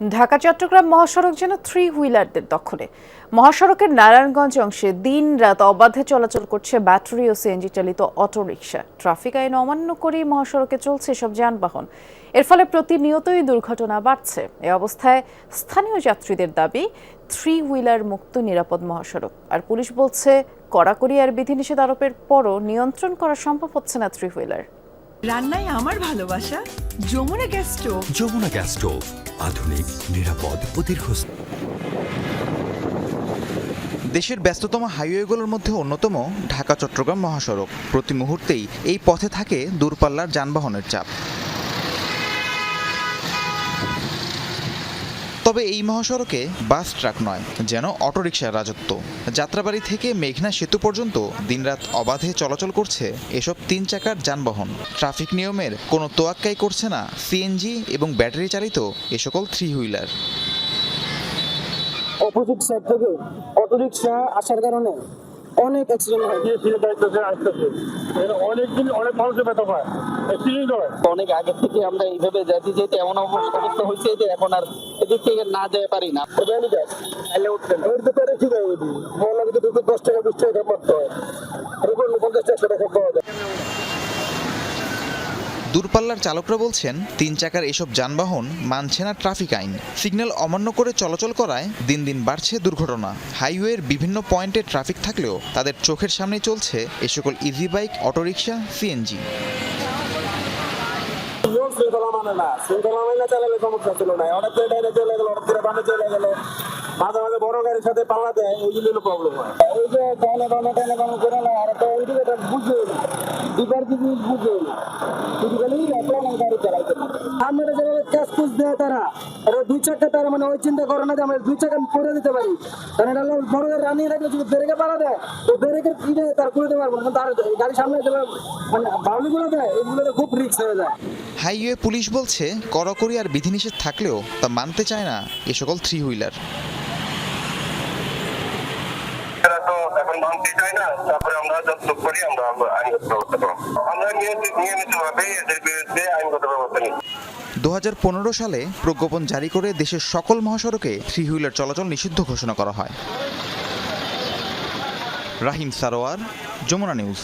ঢাকা, চট্টগ্রাম মহাসড়ক যেন থ্রি হুইলারদের দখলে। মহাসড়কের নারায়ণগঞ্জ অংশে দিন রাত অবাধে চলাচল করছে ব্যাটারি ও সিএনজি চালিত অটোরিকশা। ট্রাফিক আইন অমান্য করেই মহাসড়কে চলছে এসব যানবাহন। এর ফলে প্রতিনিয়তই দুর্ঘটনা বাড়ছে। এ অবস্থায় স্থানীয় যাত্রীদের দাবি থ্রি হুইলার মুক্ত নিরাপদ মহাসড়ক। আর পুলিশ বলছে, কড়াকড়ি আর বিধিনিষেধ আরোপের পরও নিয়ন্ত্রণ করা সম্ভব হচ্ছে না থ্রি হুইলার রান্নায় আমার ভালোবাসা Jamuna gas stove. Jamuna gas stove আধুনিক নিরাপদ ও দীর্ঘস্থায়ী। দেশের ব্যস্ততম হাইওয়েগুলোর মধ্যে অন্যতম ঢাকা চট্টগ্রাম মহাসড়ক। প্রতি মুহূর্তেই এই পথে থাকে দূরপাল্লার যানবাহনের চাপ। তবে এই মহাসড়কে বাস ট্রাক নয় যেন অটোরিকশার রাজত্ব। যাত্রাবাড়ি থেকে মেঘনা সেতু পর্যন্ত দিনরাত অবাধে চলাচল করছে এসব তিন চাকার যানবাহন। ট্রাফিক নিয়মের কোনো তোয়াক্কাই করছে না সিএনজি এবং ব্যাটারি চালিত এ সকল থ্রি হুইলার। অপোজিট সাইড থেকে অটোরিকশা আসার কারণে অনেক অ্যাক্সিডেন্ট হয়। দিয়ে ফিরে দায়িত্বে আসতেছে অনেকদিন অনেক মানুষের ব্যথা পায় হয়। অনেক আগে থেকে আমরা এইভাবে যাইতে যেতে এমন অবস্থা হয়েছে যে এখন আর এদিক থেকে না যেতে পারি না। দশ টাকা বিশ টাকা মারতে হয় পঞ্চাশ টাকা টাকা পাওয়া যায়। দূরপাল্লার চালকরা বলছেন তিন চাকার এসব যানবাহন মানছে না ট্রাফিক আইন। সিগন্যাল অমান্য করে চলাচল করায় দিন দিন বাড়ছে দুর্ঘটনা। হাইওয়ের বিভিন্ন পয়েন্টে ট্রাফিক থাকলেও তাদের চোখের সামনে চলছে এ সকল ইজি বাইক অটোরিকশা সিএনজি। শৃঙ্খলা মানে না, শৃঙ্খলা মানে চালালে সমস্যা ছিল না। হঠাৎ করে ডাইরে চলে গেল, হঠাৎ করে বামে চলে গেল। মাঝে মাঝে বড় গাড়ির সাথে পাল্লা দেয় ওই জন্য প্রবলেম হয় ওই যে টানে টানে টানে টানে করে না, আর একটা ইন্ডিকেটার বুঝে না। দুবার কি জিনিস বুঝে না। শুধু প্ল্যান গাড়ি চালাইতে আমরা যেভাবে ক্যাশ কুচ দেয় তারা ওই দুই চাকা তারা মানে ওই চিন্তা করে না যে আমরা দুই চাকা করে দিতে পারি। কারণ এটা হলো বড় গাড়ি রানিয়ে রাখলে যদি ব্রেকে পালা দেয়। তো ব্রেকের কি দেয় তার করে দিতে পারব না। তার গাড়ি সামনে মানে বাউলিগুলো দেয়, এগুলোতে খুব রিস্ক হয়ে যায়। হাইওয়ে পুলিশ বলছে কড়াকড়ি আর বিধিনিষেধ থাকলেও তা মানতে চায় না এ সকল থ্রি হুইলার এরা তো এখন মানতে চায় না তারপরে আমরা যত্ন করি আমরা আইনগত ব্যবস্থা করব আমরা নিয়মিতভাবে এদের বিরুদ্ধে আইনগত ব্যবস্থা নিই দু সালে প্রজ্ঞাপন জারি করে দেশের সকল মহাসড়কে থ্রি হুইলার চলাচল নিষিদ্ধ ঘোষণা করা হয়। রাহিম সারোয়ার যমুনা নিউজ।